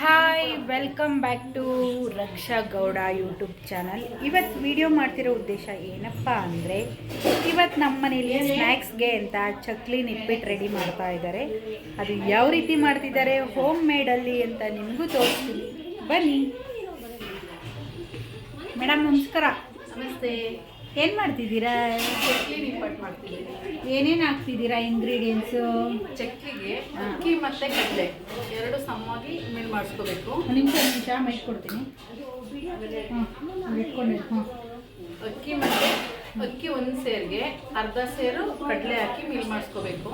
Hi welcome back to Raksha Gowda YouTube channel ಇವತ್ತು video ಮಾಡ್ತಿರೋ ಉದ್ದೇಶ ಏನಪ್ಪ ಅಂದರೆ ಇವತ್ತು ನಮ್ಮ ಮನೇಲಿ ಸ್ನ್ಯಾಕ್ಸ್ಗೆ ಅಂತ ಚಕ್ಲಿ ನಿಪ್ಪಿಟ್ಟು ರೆಡಿ ಮಾಡ್ತಾ ಇದ್ದಾರೆ ಅದು ಯಾವ ರೀತಿ ಮಾಡ್ತಿದ್ದಾರೆ ಹೋಮ್ ಮೇಡಲ್ಲಿ ಅಂತ ನಿಮಗೂ ತೋರಿಸ್ತೀನಿ. ಬನ್ನಿ. ಮೇಡಮ್, ನಮಸ್ಕಾರ. ನಮಸ್ತೆ. ಏನು ಮಾಡ್ತಿದ್ದೀರಾ? ಏನೇನು ಹಾಕ್ತಿದ್ದೀರಾ ಇಂಗ್ರೀಡಿಯೆಂಟ್ಸು ಚಕ್ಕೆಗೆ ಅಕ್ಕಿ ಮತ್ತೆ ಕಡಲೆ. ಎರಡು ಸಮವಾಗಿ ಮಿಲ್ ಮಾಡಿಸ್ಕೋಬೇಕು. ನಿಮಿಷ ನಿಮಿಷ ಮೈಕೊಡ್ತೀನಿ ಕೊಡ್ತೀನಿ. ಹಾಂ ಅಕ್ಕಿ ಮತ್ತೆ ಅಕ್ಕಿ ಒಂದು ಸೇರಿಗೆ ಅರ್ಧ ಸೇರು ಕಡಲೆ ಹಾಕಿ ಮಿಲ್ ಮಾಡಿಸ್ಕೋಬೇಕು.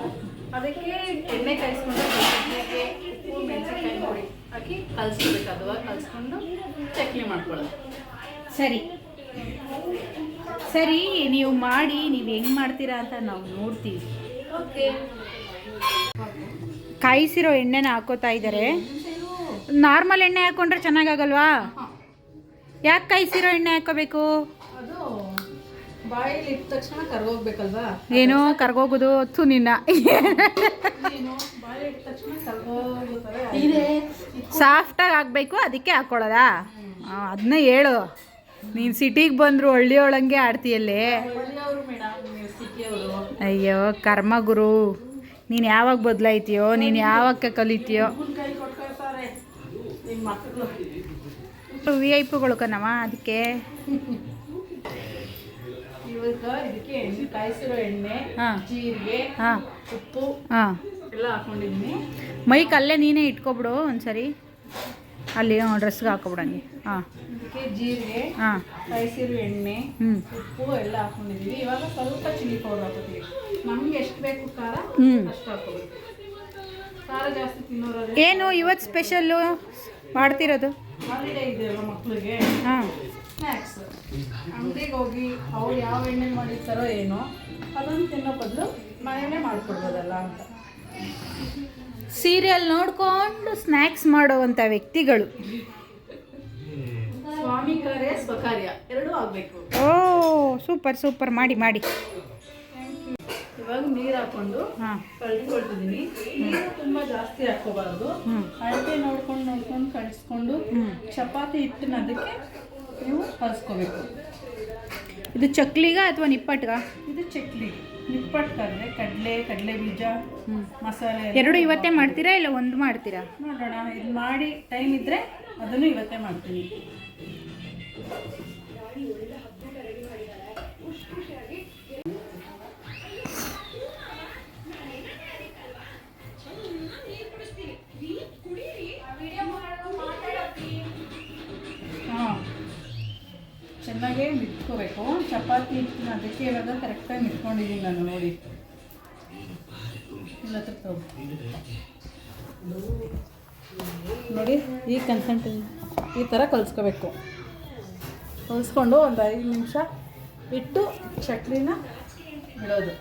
ಅದಕ್ಕೆ ಎಣ್ಣೆ ಕಾಯಿಸ್ಕೊಂಡು ಚಟ್ನಿಗೆ ಉಪ್ಪು ಮೆಣಸಿನ್ಕಾಯಿ ಪುಡಿ ಹಾಕಿ ಕಲಿಸ್ಕೋಬೇಕು. ಅದು ಕಲಿಸ್ಕೊಂಡು ಚಕ್ಲಿ ಮಾಡ್ಕೊಳ್ಳೋದು. ಸರಿ. ಸರಿ ನೀವು ಮಾಡಿ ನೀವು ಹೆಂಗೆ ಮಾಡ್ತೀರಾ ಅಂತ ನಾವು ನೋಡ್ತೀವಿ. ಕಾಯಿಸಿರೋ ಎಣ್ಣೆನ ಹಾಕೋತಾ ಇದ್ದಾರೆ ನಾರ್ಮಲ್ ಎಣ್ಣೆ ಹಾಕೊಂಡ್ರೆ ಚೆನ್ನಾಗಾಗಲ್ವಾ? ಯಾಕೆ ಕಾಯಿಸಿರೋ ಎಣ್ಣೆ ಹಾಕೋಬೇಕು? ಅದು ಬಾಯಲ್ಲಿ ಇಟ್ಟ ತಕ್ಷಣ ಕರ್ಗೋಗ್ಬೇಕಲ್ವಾ? ಏನೋ ಕರ್ಗೋಗೋದು ಹೊತ್ತು ನಿನ್ನ. ಸಾಫ್ಟಾಗಿ ಆಗಬೇಕು ಅದಕ್ಕೆ ಹಾಕ್ಕೊಳ್ಳೋದಾ ಅದನ್ನ ಹೇಳು. ನೀನು ಸಿಟಿಗೆ ಬಂದರು ಹಳ್ಳಿಯೊಳಂಗೆ ಆಡ್ತೀಯಲ್ಲೇ? ಅಯ್ಯೋ ಕರ್ಮ ಗುರು. ನೀನು ಯಾವಾಗ ಬದಲಾಯ್ತೀಯೋ ನೀನು ಯಾವಾಗ ಕಲಿತೀಯೋ? ವಿ ಐ ಪಿಗಳು ಕಣವ ಅದಕ್ಕೆ. ಮೈಕ್ ಅಲ್ಲೇ ನೀನೇ ಇಟ್ಕೊಬಿಡು ಒಂದ್ಸರಿ. ಅಲ್ಲಿ ಡ್ರೆಸ್ಗೆ ಹಾಕೊಬಿಡಂಗೆ. ಹಾಂ. ಇದಕ್ಕೆ ಜೀರಿಗೆ ಹಾಂ. ಕಾಯಿಸಿರೋ ಎಣ್ಣೆ ಉಪ್ಪು ಎಲ್ಲ ಹಾಕೊಂಡಿದ್ದೀವಿ. ಇವಾಗ ಸ್ವಲ್ಪ ಚಿಲ್ಲಿ ಪೌಡರ್ ಹಾಕೋತೀವಿ ನಮ್ಗೆ ಎಷ್ಟು ಬೇಕು ಖಾರ. ಅಷ್ಟು ಹಾಕೋಬೇಕು ಖಾರ ಜಾಸ್ತಿ ತಿನ್ನೋರ ಏನು ಇವತ್ತು ಸ್ಪೆಷಲ್ಲು ಮಾಡ್ತಿರೋದು? ಹಾಲಿಡೇ ಇದೆಯಲ್ಲ ಮಕ್ಕಳಿಗೆ ಹಾಂ. ಸ್ನ್ಯಾಕ್ಸ್ ಅಂಗಡಿಗೆ ಹೋಗಿ ಅವ್ರು ಯಾವ ಎಣ್ಣೆ ಮಾಡಿರ್ತಾರೋ ಏನೋ ಅದನ್ನು ತಿನ್ನೋ ಬದಲು ಮನೆಯೇ ಮಾಡ್ಕೊಡ್ಬೋದಲ್ಲ ಅಂತ. ಸೀರಿಯಲ್ ನೋಡ್ಕೊಂಡು ಸ್ನ್ಯಾಕ್ಸ್ ಮಾಡುವಂಥ ವ್ಯಕ್ತಿಗಳು. ಸ್ವಾಮಿ ಕಾರ್ಯ ಸ್ವಕಾರ್ಯ. ಎರಡೂ ಆಗಬೇಕು. ಓ ಸೂಪರ್ ಸೂಪರ್. ಮಾಡಿ ಮಾಡಿ. ಇವಾಗ ನೀರು ಹಾಕೊಂಡು ಕಳ್ಸ್ಕೊಳ್ತಿದ್ದೀನಿ. ನೀರು ತುಂಬ ಜಾಸ್ತಿ ಹಾಕೋಬಾರ್ದು ಅಳತೆ ನೋಡ್ಕೊಂಡು ನೋಡ್ಕೊಂಡು ಕಳಿಸ್ಕೊಂಡು ಚಪಾತಿ ಹಿಟ್ಟನ್ನ ಅದಕ್ಕೆ ನೀವು ಕಲಿಸ್ಕೋಬೇಕು ಇದು ಚಕ್ಲಿಗ ಅಥವಾ ನಿಪ್ಪಟ್ಗ? ಇದು ಚಕ್ಲಿ. ನಿಪ್ಪಟ್ಟಾದ್ರೆ ಕಡಲೆ ಕಡಲೆ ಬೀಜ ಮಸಾಲೆ ಎರಡು ಇವತ್ತೇ ಮಾಡ್ತೀರಾ ಇಲ್ಲ ಒಂದು ಮಾಡ್ತೀರಾ? ನೋಡೋಣ. ಇದು ಮಾಡಿ ಟೈಮ್ ಇದ್ದರೆ ಅದನ್ನು ಇವತ್ತೇ ಮಾಡ್ತೀನಿ. ಚೆನ್ನಾಗೇ ಮಿಟ್ಕೋಬೇಕು ಚಪಾತಿ ಅದಕ್ಕೆ ಇವಾಗ ಕರೆಕ್ಟಾಗಿ ಮಿಟ್ಕೊಂಡಿದ್ದೀನಿ ನಾನು, ನೋಡಿ. ಇಲ್ಲ ನೋಡಿ, ಈ ಕನ್ಸಂಟ್ ಈ ಥರ ಕಲಿಸ್ಕೋಬೇಕು. ಕಲಿಸ್ಕೊಂಡು ಒಂದು ಐದು ನಿಮಿಷ ಇಟ್ಟು ಚಕ್ಲಿನ ಬಿಡೋದು.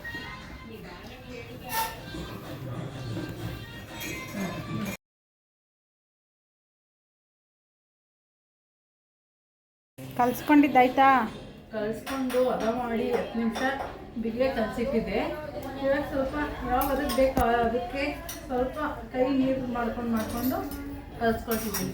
ಕಲ್ಸ್ಕೊಂಡಿದ್ದಾಯ್ತಾ? ಕಲಿಸ್ಕೊಂಡು ಹದ ಮಾಡಿ ಹತ್ತು ನಿಮಿಷ ಬಿಗ್ಗೆ ಕಲಸಿಟ್ಟಿದ್ದೆ. ಇವಾಗ ಸ್ವಲ್ಪ ಯಾವ ಅದಕ್ಕೆ ಬೇಕೋ ಅದಕ್ಕೆ ಸ್ವಲ್ಪ ಕೈ ನೀರು ಮಾಡ್ಕೊಂಡು ಮಾಡ್ಕೊಂಡು ಕಲಿಸ್ಕೊಳ್ತಿದ್ದೀನಿ.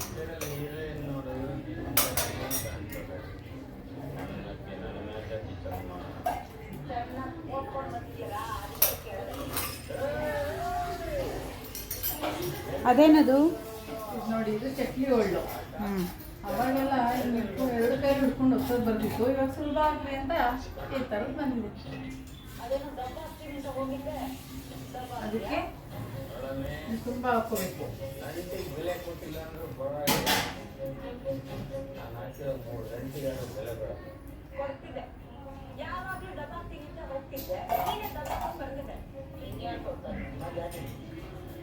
ಅದೇನದು? ಇದು ನೋಡಿ ಇದು ಚಕ್ಲಿ ಒಳ್ಳು. ಹ್ಞೂ ಅವಾಗೆಲ್ಲ ಎರಡು ಕೈ ಹಿಡ್ಕೊಂಡು ಹೊಸದು ಬರ್ತಿತ್ತು. ಇವಾಗ ಸುಲಭ ಆಗಲಿ ಅಂತ ಈ ಥರದ್ದು ಬಂದಿದೆ. ಅದಕ್ಕೆ ತುಂಬ ಹಾಕೋಬೇಕು ಬೆಳೀತು ಅದು ಚಿಕ್ಕದಾಗಿದೆ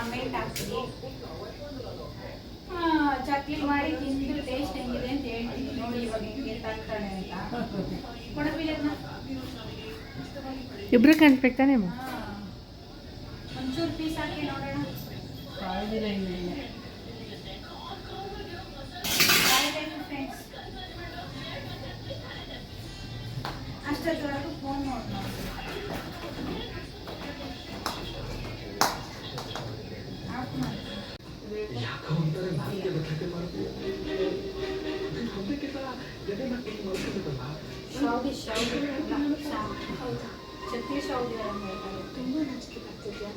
ಕಮೆಂಟ್ ಹಾಕ್ತೀನಿ ಚಕ್ಲಿ ಮಾಡಿ ತಿಂದು ಟೇಸ್ಟ್ ಹೆಂಗಿದೆ ಅಂತ ಹೇಳ್ತೀನಿ ನೋಡಿ ಇವಾಗ ಹೆಂಗೆ ತರ್ತಾಳೆ ಅಂತ. ಕೊಡಬಿಲ್ಲ ಇಬ್ರು ಕಾಣ್ಬೇಕು ತಾನೇ ಒಂಚೂರು ಪೀಸ್ ಹಾಕಿ ನೋಡೋಣ. ಶಾವ್ಗೆ ಶಾವ್ಗೆ ತುಂಬ ಶಾವ್ಗೆ. ತುಂಬಾ ನಾಚಿಕೆ ಆಗ್ತಿದ್ಯಾ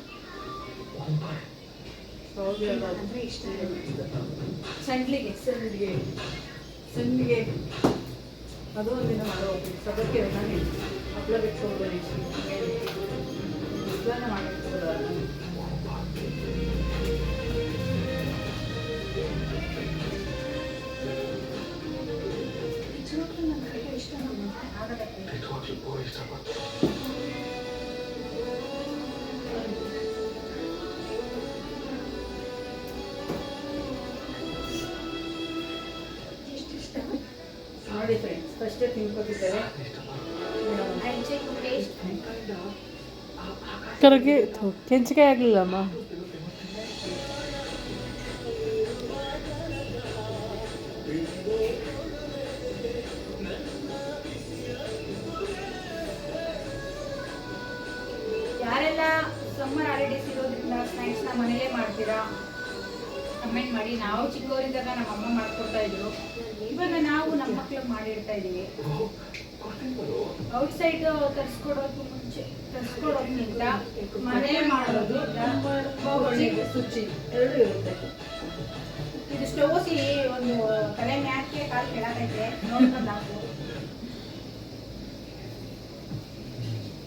ಅಂದ್ರೆ ಇಷ್ಟ ಸಂಡ್ಲಿಗೆ ಸಂಡ್ಲಿಗೆ ಸಂಡ್ಲಿಗೆ ಅದು ಒಂದಿನ ಮಾಡೋ ಸದಕ್ಕೆ ನಾನು ಹಪ್ಪಳ ಬಿಟ್ಕೊಂಡು ಬರೀ ಇದನ್ನ ಮಾಡಿಟ್ಕೊಳ್ಳೋದು ನೋಡಿ ಫ್ರೆಂಡ್ಸ್ ಫಸ್ಟೇ ತಿನ್ಕೋತಿದ್ದಾರೆ ಐ ಚೆಕ್ ಟೇಸ್ಟ್ ಕರಗೆ ಕೆಂಚಿಕಾಯಿ ಆಗಲಿಲ್ಲಮ್ಮ ಔಟ್ಸೈಡ್ ತರಿಸ್ಕೊಡೋದು ಮುಂಚೆ ಮನೆ ಮಾಡೋದು ಎರಡೂ ಇರುತ್ತೆ. ಇದು ಸ್ಟೋಸಿ ಒಂದು ತಲೆ ಮ್ಯಾಕೆ ಕಾಲು ಕೆಳಗೈತೆ. ನೋಡ್ಕೊಂಡು ಹಾಕು.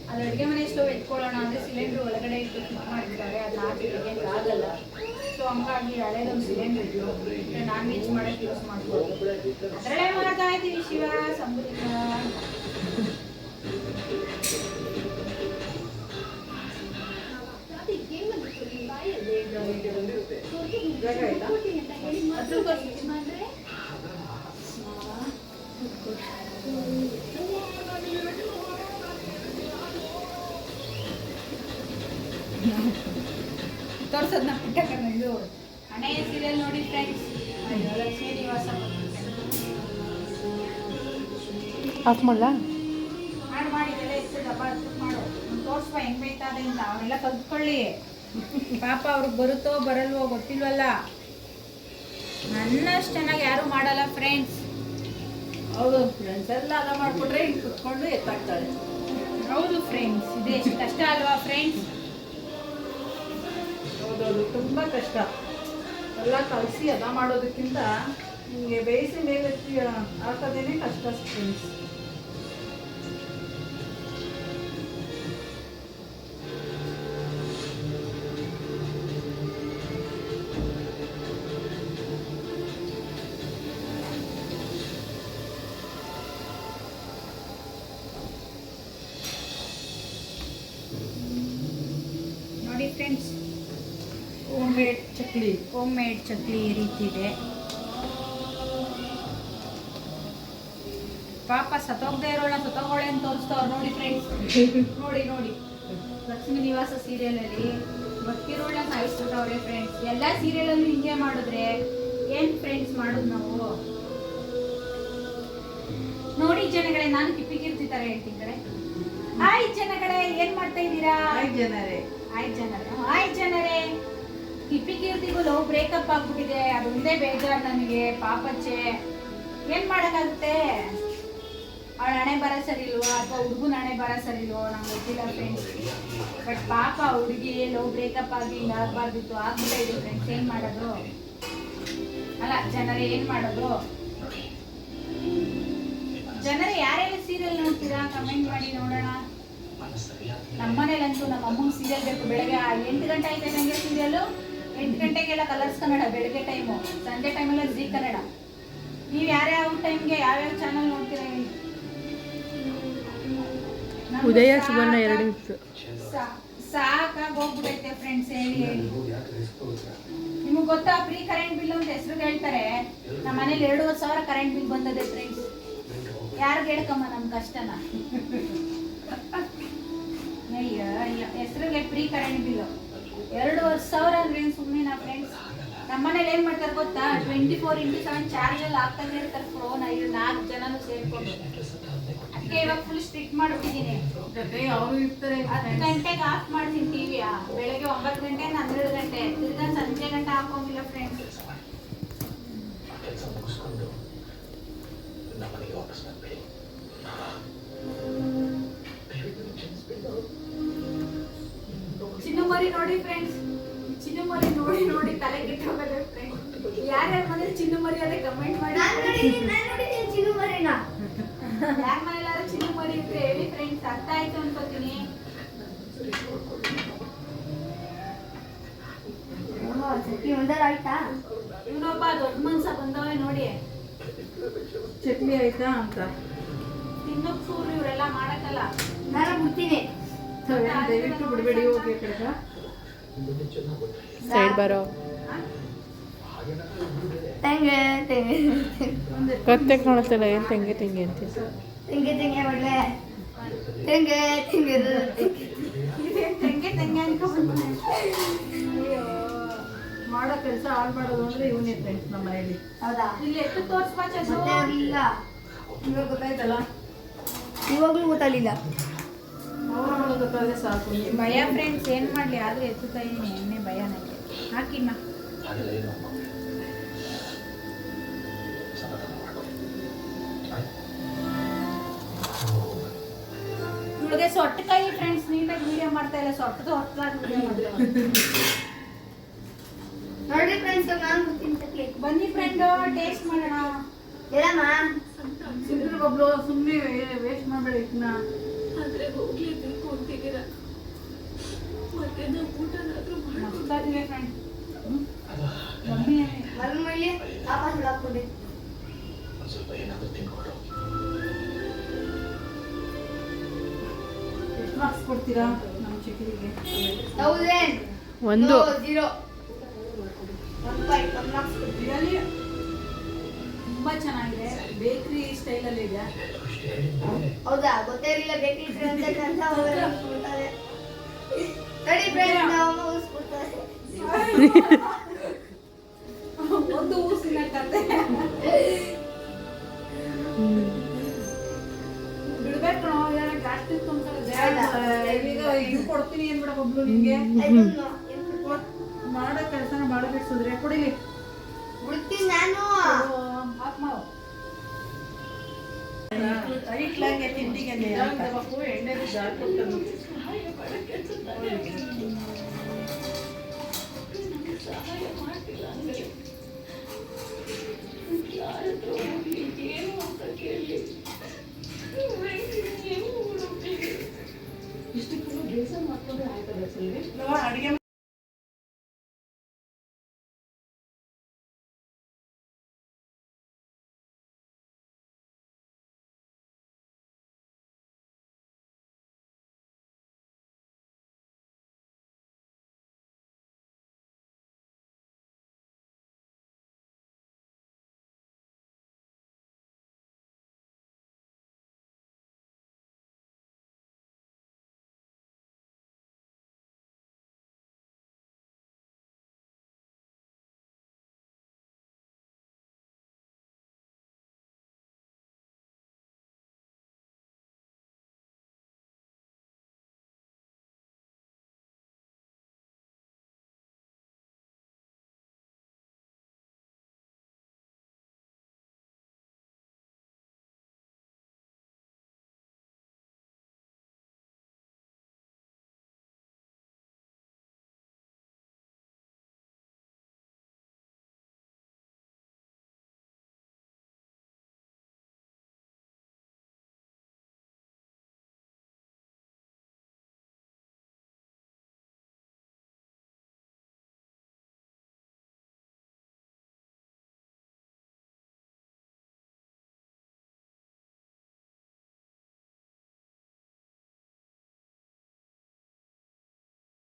ಅದು ಅಡುಗೆ ಮನೆ ಸ್ಟೋವ್ ಎತ್ಕೊಳ್ಳೋಣ ಅಂದ್ರೆ ಸಿಲಿಂಡರ್ ಒಳಗಡೆ ಇಟ್ಟು ಮಾಡಿದ್ದಾರೆ ಮಾಡಿರ್ತಾರೆ ಹಾಕಿ ಆಗಲ್ಲ. ಸೊ ಹಂಗಾಗಿ ಹಳೇದೊಂದು ಸಿಲಿಂಡರ್ ಇದ್ದು ನಾನ್ ವೆಜ್ ಮಾಡೋಕ್ಕೆ ಯೂಸ್ ಮಾಡ್ಬೋದು. ಅದರಲ್ಲೇ ಮಾಡ್ತಾ ಇದ್ದೀವಿ ಶಿವ ಸಂಬುದಿನ ಜಾಗ ಆಯ್ತಾ ತೋರ್ಸೋದ್ನ ಇದು. ಹಣೆಯ ಸೀರಿಯಲ್ ನೋಡಿ ಫ್ರೆಂಡ್ಸ್ ಲಕ್ಷ್ಮೀ ನಿವಾಸ ಆಫ್ ಮಾಡಲಾ? ಮಾಡಿ ಮಾಡಿ ಇದೆಲ್ಲ ಎಷ್ಟು ದಪ್ಪ ಹತ್ತು ಮಾಡು. ತೋರ್ಸ್ಪ ಹೆಂಗ್ ಬೈತಾದೆ ಅಂತ. ಅವನ್ನೆಲ್ಲ ಕಲ್ತ್ಕೊಳ್ಳಿ. ಪಾಪ ಅವ್ರಿಗೆ ಬರುತ್ತೋ ಬರಲ್ವೋ ಗೊತ್ತಿಲ್ವಲ್ಲ. ನನ್ನಷ್ಟು ಚೆನ್ನಾಗಿ ಯಾರು ಮಾಡಲ್ಲ ಫ್ರೆಂಡ್ಸ್ ಹೌದು ಫ್ರೆಂಡ್ಸ್ ಎಲ್ಲ ಅದ ಮಾಡ್ಬಿಟ್ರೆ ಹಿಂಗೆ ಕುತ್ಕೊಂಡು ಎತ್ತಾಗ್ತಾಳೆ ಹೌದು ಫ್ರೆಂಡ್ಸ್ ಇದೆ. ಕಷ್ಟ ಅಲ್ವಾ ಫ್ರೆಂಡ್ಸ್ ಹೌದೌದು ತುಂಬ ಕಷ್ಟ. ಎಲ್ಲ ಕಲಸಿ ಅದ ಮಾಡೋದಕ್ಕಿಂತ ನಿಮಗೆ ಬೇಯಿಸಿ ಮೇಲೆ ಹಾಕೋದೇನೆ ಕಷ್ಟ ಫ್ರೆಂಡ್ಸ್ ಹೋಮ್ ಮೇಡ್ ಚಕ್ಲಿ ಈ ರೀತಿ ಇದೆ. ಪಾಪ ಸತ್ತೋಗದೆ ಇರೋಣ ಸತ್ತೋಗೋಳೆ ಅಂತ ತೋರಿಸ್ತವ್ರು ನೋಡಿ ಫ್ರೆಂಡ್ಸ್ ನೋಡಿ ನೋಡಿ. ಲಕ್ಷ್ಮೀ ನಿವಾಸ ಸೀರಿಯಲಲ್ಲಿ ಬದುಕಿರೋಳ ಸಾಯಿಸ್ಬಿಟ್ಟವ್ರೆ ಫ್ರೆಂಡ್ಸ್ ಎಲ್ಲ ಅಲ್ಲಿ ಹಿಂಗೆ ಮಾಡಿದ್ರೆ ಏನ್ ಫ್ರೆಂಡ್ಸ್ ಮಾಡೋದು ನಾವು? ನೋಡಿ ಜನಗಳೇ ನಾನು ಕಿಪ್ಪಿಗಿರ್ತಿ ಥರ ಹೇಳ್ತಿದ್ದಾರೆ. ಹಾಯ್ ಜನಗಳೇ ಏನ್ ಮಾಡ್ತಾ ಇದ್ದೀರಾ? ಹಾಯ್ ಜನರೇ. ಆಯ್ತು ಜನರೇ ಆಯ್ತು ಜನರೇ. ಕಿಪ್ಪಿ ಕೀರ್ತಿಗೂ ಲವ್ ಬ್ರೇಕಪ್ ಆಗ್ಬಿಟ್ಟಿದೆ ಅದೊಂದೇ ಬೇಜಾರು ನನಗೆ ಪಾಪಚ್ಚೆ. ಏನ್ ಮಾಡಕ್ಕಾಗುತ್ತೆ? ಅವಳ ಹಣೆ ಬರ ಸರಿ ಇಲ್ವೋ ಅಥವಾ ಹುಡುಗನ ಹಣೆ ಬರ ಸರಿ ಇಲ್ವೋ ನಂಗೆ ಗೊತ್ತಿಲ್ಲ ಫ್ರೆಂಡ್ಸ್ ಬಟ್ ಪಾಪ ಹುಡುಗಿ ಲವ್ ಬ್ರೇಕಪ್ ಆಗಿ ಹಿಂಗೆ ಆಗ್ಬಿಟ್ಟೆ ಇದೆ ಫ್ರೆಂಡ್ಸ್ ಏನ್ ಮಾಡೋದು? ಅಲ್ಲ, ಜನರೇ ಏನ್ ಮಾಡೋದು? ಜನರೇ ಯಾರ್ಯಾರು ಸೀರಿಯಲ್ ನೋಡ್ತೀರಾ? ಕಮೆಂಟ್ ಮಾಡಿ ನೋಡೋಣ. ನಮ್ಮನೇಲಂತೂ ನಮ್ಮ ಅಮ್ಮಂಗೆ ಸೀರಿಯಲ್ ಬೇಕು. ಬೆಳಗ್ಗೆ ಎಂಟು ಗಂಟೆ ಆಯ್ತಾ ನನಗೆ ಸೀರಿಯಲು ಎಂಟು ಗಂಟೆಗೆಲ್ಲ ಕಲರ್ಸ್ ಕನ್ನಡ ಬೆಳಗ್ಗೆ ಟೈಮು ಸಂಜೆ ಟೈಮಲ್ಲ ಜಿ ಕನ್ನಡ. ನೀವು ಯಾರ್ಯಾವ ಟೈಮ್ಗೆ ಯಾವ್ಯಾವ ಚಾನಲ್ ನೋಡ್ತೀರ ಉದಯ ಸಾಕ- ಸುವರ್ಣ ಎರಡು ಇತ್ತು. ಸಾಕಾಗಿ ಹೋಗ್ಬಿಟ್ಟೈತೆ ಫ್ರೆಂಡ್ಸ್ ಹೇಳಿ ಹೇಳಿ. ನಿಮಗೆ ಗೊತ್ತಾ ಫ್ರೀ ಕರೆಂಟ್ ಬಿಲ್ ಅಂತ ಹೆಸರು ಹೇಳ್ತಾರೆ. ನಮ್ಮ ಮನೇಲಿ ಎರಡೂವರೆ ಸಾವಿರ ಕರೆಂಟ್ ಬಿಲ್ ಬಂದದೆ ಫ್ರೆಂಡ್ಸ್ ಯಾರು ಹೇಳ್ಕಮ್ಮ ನಮ್ಮ ಕಷ್ಟನ? ಅಯ್ಯ ಅಯ್ಯ ಹೆಸರಿಗೆ ಫ್ರೀ ಕರೆಂಟ್ ಬಿಲ್ ಎರಡೂವರೆ ಸಾವಿರ ಅಂದ್ರೆ ಸುಮ್ಮನೆ ಸುಮ್ಮನೆ ಫ್ರೆಂಡ್ಸ್ ನಮ್ಮ ಮನೇಲಿ ಏನು ಮಾಡ್ತಾರೆ ಗೊತ್ತಾ? ಟ್ವೆಂಟಿ ಫೋರ್ ಇಂಟು ಸೆವೆನ್ ಚಾರ್ಜಲ್ಲಿ ಹಾಕ್ತಾನೆ ಇರ್ತಾರೆ ಫೋನ್ ಐದು ನಾಲ್ಕು ಜನನು ಸೇರ್ಕೊಂಡು. ಅದಕ್ಕೆ ಇವಾಗ ಫುಲ್ ಸ್ಟ್ರಿಕ್ಟ್ ಮಾಡ್ಬಿಟ್ಟಿದ್ದೀನಿ ಜೊತೆಗೆ ಅವರು ಇರ್ತಾರೆ. ಹತ್ತು ಗಂಟೆಗೆ ಆಫ್ ಮಾಡ್ತೀನಿ ಟಿವಿಯ ಬೆಳಗ್ಗೆ ಒಂಬತ್ತು ಗಂಟೆ ಹನ್ನೆರಡು ಗಂಟೆ. ತಿರ್ಗಾ ಸಂಜೆ ಗಂಟೆ ಹಾಕೋಂಗಿಲ್ಲ ಫ್ರೆಂಡ್ಸ್ ತಲೆ ಕೆಟ್ಟೋಗದೆ ಫ್ರೆಂಡ್ಸ್ ಯಾರ್ಯಾರ ಮನೇಲಿ ಚಿನ್ನು ಮರಿ ಅದೇ ಕಮೆಂಟ್ ಮಾಡಿ. ಯಾರ್ ಚಿನ್ನು ಮರಿನ. ಯಾರ ಮನೇಲಾದ್ರೂ ಚಿನ್ನು ಮರಿ ಇದ್ರೆ ಹೇಳಿ ಫ್ರೆಂಡ್ಸ್ ಅರ್ಥ ಆಯ್ತು ಅನ್ಕೋತೀನಿ. ಆಯ್ತಾ? ಇವನೊಬ್ಬ ದೊಡ್ಡ ಮನ್ಸ ಬಂದವೆ ನೋಡಿ. ಚಟ್ನಿ ಆಯ್ತಾ ಅಂತ. ತಿನ್ನೋಕ್ ಸೂರು ಇವರೆಲ್ಲ ಮಾಡಕ್ಕಲ್ಲ. ನಾನು ಬಿಡ್ತೀನಿ ದಯವಿಟ್ಟು ಬಿಡಬೇಡಿ ಹೋಗಿ ಕಡೆಗ. ಸೈಡ್ ಬರೋ ತೆಂಗೆ ತೆಂಗೆ ಕತ್ತೆ ಕಾಣುತ್ತಲ್ಲ ಏನು ತೆಂಗೆ ತೆಂಗೆ ಅಂತ ತೆಂಗೆ ತೆಂಗೆ ಒಳ್ಳೆ ತೆಂಗೆ ತೆಂಗೆ ತೆಂಗೆ ತೆಂಗೆ ಅಂತ ಅಯ್ಯೋ ಮಾಡೋ ಕೆಲಸ ಹಾಳು ಮಾಡೋದು ಅಂದ್ರೆ ಇವನೇ ಫ್ರೆಂಡ್ಸ್ ನಮ್ಮ ಮನೆಯಲ್ಲಿ ಹೌದಾ ಇಲ್ಲಿ ಎಷ್ಟು ಇರ್ಲಿಲ್ಲ ಇವಾಗ ಗೊತ್ತಾಯ್ತಲ್ಲ ಇವಾಗ್ಲೂ ಗೊತ್ತಾಗಲಿಲ್ಲ ಗೊತ್ತಾದ್ರೆ ಸಾಕು. ಭಯ ಫ್ರೆಂಡ್ಸ್ ಏನ್ ಮಾಡ್ಲಿ? ಆದ್ರೆ ಎತ್ತುತ್ತಾ ಇದೀನಿ. ಎಣ್ಣೆ ಭಯ ನನಗೆ ಹಾಕಿಮ್ಮ. ಇವಳಿಗೆ ಸೊಟ್ಟ ಕೈ ಫ್ರೆಂಡ್ಸ್ ನೀಟಾಗಿ ವಿಡಿಯೋ ಮಾಡ್ತಾ ಇಲ್ಲ. ಸೊಟ್ಟದು ಹೊತ್ತಾಗಿ ವಿಡಿಯೋ ಮಾಡ್ತಾರೆ ನೋಡಿ ಫ್ರೆಂಡ್ಸ್ ನಾನು ಬನ್ನಿ ಫ್ರೆಂಡ್ ಟೇಸ್ಟ್ ಮಾಡೋಣ. ಎಲ್ಲಮ್ಮ ಸಿಂಧು ಒಬ್ಳು ಸುಮ್ಮನೆ ವೇಸ್ಟ್ ಮಾಡಬೇಡಿ ಇದನ್ನ ಮಸ್ತಾಗಿದೆ ಫ್ರೆಂಡ್ ಮರಣ ಮೇಲೆ ವಾಪಸ್ ಹಾಕ್ಬಿಡಿ. ಒಂದು ಸ್ವಲ್ಪ ಏನಾದರೂ ತಿನ್ಕೊಂಡು. ಎಷ್ಟು ಮಾರ್ಕ್ಸ್ ಕೊಡ್ತೀರಾ ನಮ್ಮ ಚಿಕ್ಕರಿಗೆ ಒಂದು. ಜೀರೋ ತುಂಬಾ ಚೆನ್ನಾಗಿದೆ. ಬೇಕ್ರಿ ಸ್ಟೈಲಲ್ಲಿ ಇದೆ. ಹೌದಾ? ಗೊತ್ತೇ ಇರಲಿಲ್ಲ ಬೇಕಿದ್ರೆ ಅಂತ ಅಂತ ಹೋಗ್ತಾರೆ ನಡಿ ಬೇರೆ ನಾವು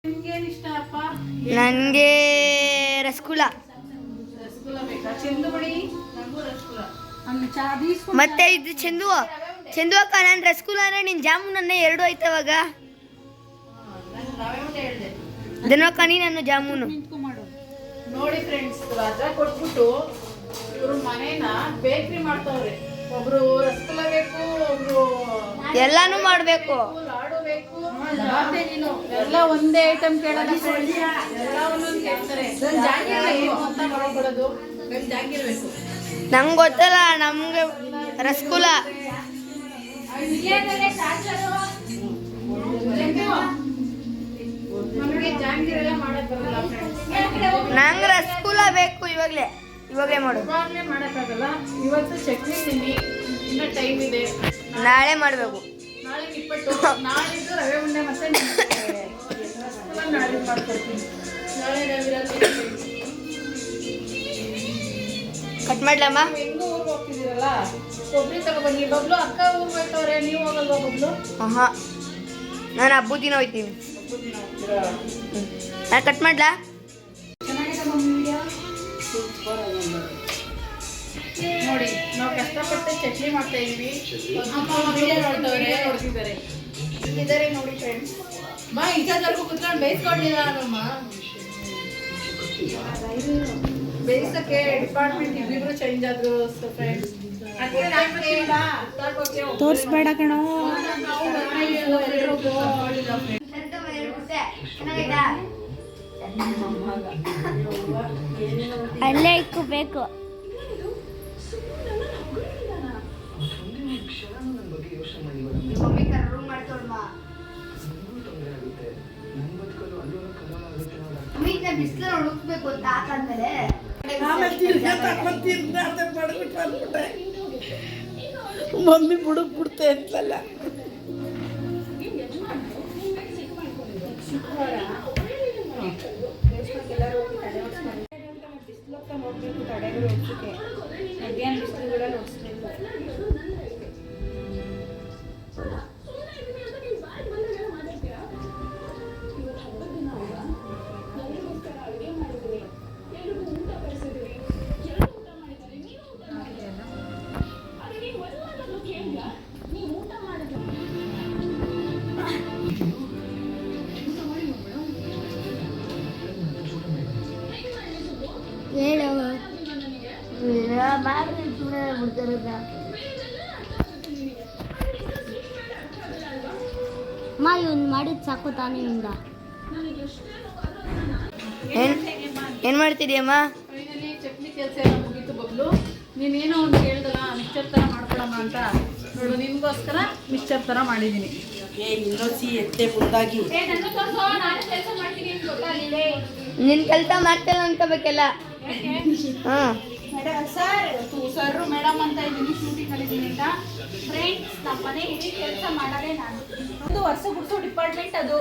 ಚಾ ರಸಗುಲ್ಲ ಮತ್ತೆ ಇದು ಚಂದು ಚಂದು ಅಕ್ಕ ನಾನು ರಸಗುಲ್ಲ ಅಂದ್ರೆ ನಿನ್ ಜಾಮೂನ್ ಅನ್ನ ಎರಡು ಆಯ್ತವಾಗ ದನಕ್ಕ ನೀ ನನ್ನ ಜಾಮೂನು. ನೋಡಿ ಫ್ರೆಂಡ್ಸ್ ರಜಾ ಕೊಟ್ಬಿಟ್ಟು ಇವ್ರ ಮನೇನ ಬೇಕ್ರಿ ಮಾಡ್ತಾವ್ರೆ. ಒಬ್ರು ರಸಗುಲ್ಲ ಬೇಕು ಒಬ್ರು ಎಲ್ಲಾನು ಮಾಡ್ಬೇಕು. ಎಲ್ಲ ಒಂದೇ ಐಟಮ್ ಎಲ್ಲ ಒಂದೊಂದು ಕೇಳ್ತಾರೆ. ಅಂತ ಮಾಡ್ಕೊಡೋದು ನಂಗೆ ಗೊತ್ತಲ್ಲ ನಮ್ಗೆ ರಸಗುಲ್ಲ. ಫ್ರೆಂಡ್ಸ್ ನಂಗೆ ರಸಗುಲ್ಲ ಬೇಕು ಇವಾಗ್ಲೇ. ಇವಾಗ್ಲೇ ಮಾಡು. ಇವಾಗಲೇ ಮಾಡೋಕ್ಕಾಗಲ್ಲ ಇವತ್ತು ಚಟ್ನಿ ತಿನ್ನಿ ಇನ್ನ ಟೈಮ್ ಇದೆ. ನಾಳೆ ಮಾಡಬೇಕು. ನಾಳೆ ಇಪ್ಪತ್ತು. ನಾಳಿದ್ದು ರವೆ ಉಂಡೆ ಮತ್ತೆ ನಾಳೆ ಮಾಡ್ಕೊಡ್ತೀನಿ ನಾಳೆ ರವಿರಾತ್ರಿ ಕಟ್ ಮಾಡ್ಲಮ್ಮ? ಹೆಂಗೂ ಊರಿಗೆ ಹೋಗ್ತಿದ್ದೀರಲ್ಲ? ಕೊಬ್ಬರಿ ತಗೊಬನ್ನಿ ಬಬ್ಲು ಅಕ್ಕ ಊರಿಗೆ ಹೋಗ್ತವ್ರೆ ನೀವು ಹೋಗಲ್ವಾ ಬಬ್ಲು? ಆಹಾ. ನಾನು ಹಬ್ಬದ ದಿನ ಹೋಯ್ತೀನಿ ನಾನು ಕಟ್ ಮಾಡ್ಲಾ? ನೋಡಿ ನಾವು ಕಷ್ಟಪಟ್ಟು ಚಟ್ನಿ ಮಾಡ್ತಾ ಇದೀವಿ ಅಮ್ಮ ವಿಡಿಯೋ ನೋಡ್ತವ್ರೆ ನೋಡ್ತಿದ್ದಾರೆ ಇದಾರೆ ನೋಡಿ ಫ್ರೆಂಡ್ಸ್ ಮಾ ಇಷ್ಟೊತ್ತವರೆಗೂ ಕುತ್ಕೊಂಡು ಬೇಯಿಸ್ಕೊಂಡಿಲ್ಲ ನಮ್ಮ ಬೇಯಿಸಕ್ಕೆ ಡಿಪಾರ್ಟ್ಮೆಂಟ್ ಇಬ್ಬಿಬ್ರು ಚೇಂಜ್ ಆದ್ರು ಫ್ರೆಂಡ್ಸ್ ತೋರಿಸ್ಬೇಡ ಕಣೋ ಅಲ್ಲೇ ಇಕ್ಕಬೇಕು ಬಿಸಿಲು ಹುಡುಕ್ಬೇಕು ಅಂತ ಹಾಕಂದ್ಮೇಲೆ ಮಮ್ಮಿ ಬುಡಕ್ ಬಿಡ್ತೆ ಅಂತಲ್ಲ ಸುಮ್ಮನೆ ಅಮ್ಮ ಇವನ್ ಮಾಡಿದ್ ಸಾಕು ತಾನೇ ಇಂದ ಏನ್ ಏನ್ ಮಾಡ್ತಿದ್ಯಮ್ಮ? ಚಟ್ನಿ ಕೆಲಸ ಎಲ್ಲ ಮುಗೀತು ಬಬ್ಲು. ನೀನೇನೋ ಒಂದು ಹೇಳ್ದಲ್ಲ ಮಿಕ್ಚರ್ ಥರ ಮಾಡ್ಕೊಳಮ್ಮ ಅಂತ. ನೋಡು ನಿಮಗೋಸ್ಕರ ಮಿಕ್ಚರ್ ಥರ ಮಾಡಿದ್ದೀನಿ. ನಿನ್ ಕೆಲಸ ಮಾಡ್ತೇನೋ ಅಂತ ಬೇಕಲ್ಲ. ಹಾ. ಸರ್ ಸರ್ ಮೇಡಮ್ ಅಂತ ಇದ್ದೀನಿ ಶೂಟಿಂಗ್ ಕಲಿತೀನಿ ಅಂತ. ಫ್ರೆಂಡ್ಸ್ ನಮ್ಮ ಮನೆ ಇಡೀ ಕೆಲಸ ಮಾಡೋದೇ ನಾನು. ಒಂದು ವರ್ಷ ಗುಡಿಸೋ ಡಿಪಾರ್ಟ್ಮೆಂಟ್ ಅದು.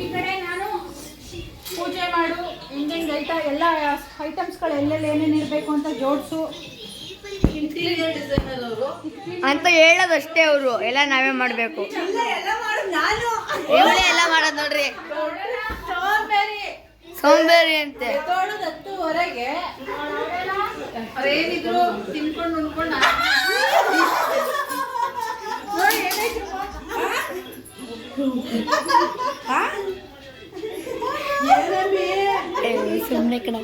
ಈ ಕಡೆ ನಾನು ಪೂಜೆ ಮಾಡು ಹೆಂಗೆಂಗೆ ಐಟ ಎಲ್ಲ ಐಟಮ್ಸ್ಗಳು ಎಲ್ಲೆಲ್ಲಿ ಏನೇನು ಇರಬೇಕು ಅಂತ ಜೋಡಿಸು. ಇಂಟೀರಿಯರ್ ಡಿಸೈನರ್ ಅವರು. ಅಂತ ಹೇಳೋದಷ್ಟೇ ಅವರು. ಎಲ್ಲ ನಾವೇ ಮಾಡ್ಬೇಕು. ಇವಳೇ ಎಲ್ಲ ಮಾಡೋದು ನೋಡ್ರಿ. ಸೋಂಬೇರಿ ಅಂತೆ ಹೊರಗೆ ಏನಿದ್ರು ತಿನ್ಕೊಂಡು ಉಣ್ಕೊಂಡು ಸುಮ್ಮನೆ ಕಣ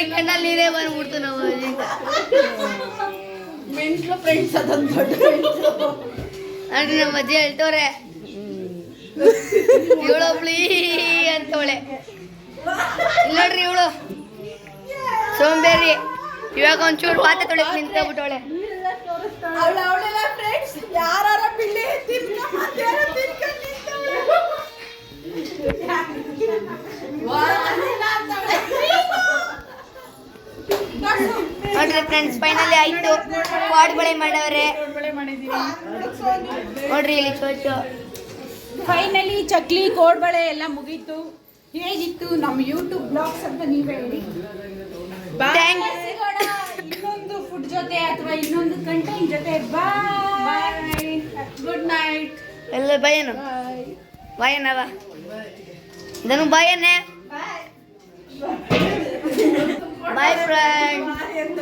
ನೋಡ್ರಿ ನೀರೇ ಬಂದ್ಬಿಡ್ತು ನಾವು ಮೆಂಟ್ಲು ಫ್ರೆಂಡ್ಸ್ ಅದೊಂದು ದೊಡ್ಡ ನೋಡ್ರಿ ನಮ್ಮ ಅಜ್ಜಿ ಹೇಳ್ತವ್ರೆ. ಇವಳೊಬ್ಳಿ ಅಂತವಳೆ. ಇಲ್ಲಿ ನೋಡ್ರಿ ಇವಳು. ಸೋಂಬೇರಿ ಇವಾಗ ಒಂಚೂರು ವಾತ ಫ್ರೆಂಡ್ಸ್ ನಿಂತ್ಕೊಬಿಟ್ಟವಳೆ ನೋಡ್ರಿ ಫ್ರೆಂಡ್ಸ್ ಫೈನಲಿ ಆಯ್ತು. ಬಳೆ ಮಾಡವ್ರೆ ನೋಡ್ರಿ ಇಲ್ಲಿ ಚೋಚು ಫೈನಲಿ ಚಕ್ಲಿ ಕೋಡ್ಬಳೆ ಎಲ್ಲ ಮುಗೀತು. ಹೇಗಿತ್ತು? ನಮ್ಮ ಯೂಟ್ಯೂಬ್ ಬ್ಲಾಗ್ಸ್ ಅಂತ ನೀವ್ ಹೇಳಿ. ಇನ್ನೊಂದು ಫುಡ್ ಜೊತೆ ಅಥವಾ ಇನ್ನೊಂದು ಕಂಟೆಂಟ್ ಜೊತೆ. ಬಾಯ್ ಗುಡ್ ನೈಟ್ ಎಲ್ಲ ಬಯನು. ಭಯನವ ಇದನ್ನು ಬಾಯ್ ಫ್ರೆಂಡ್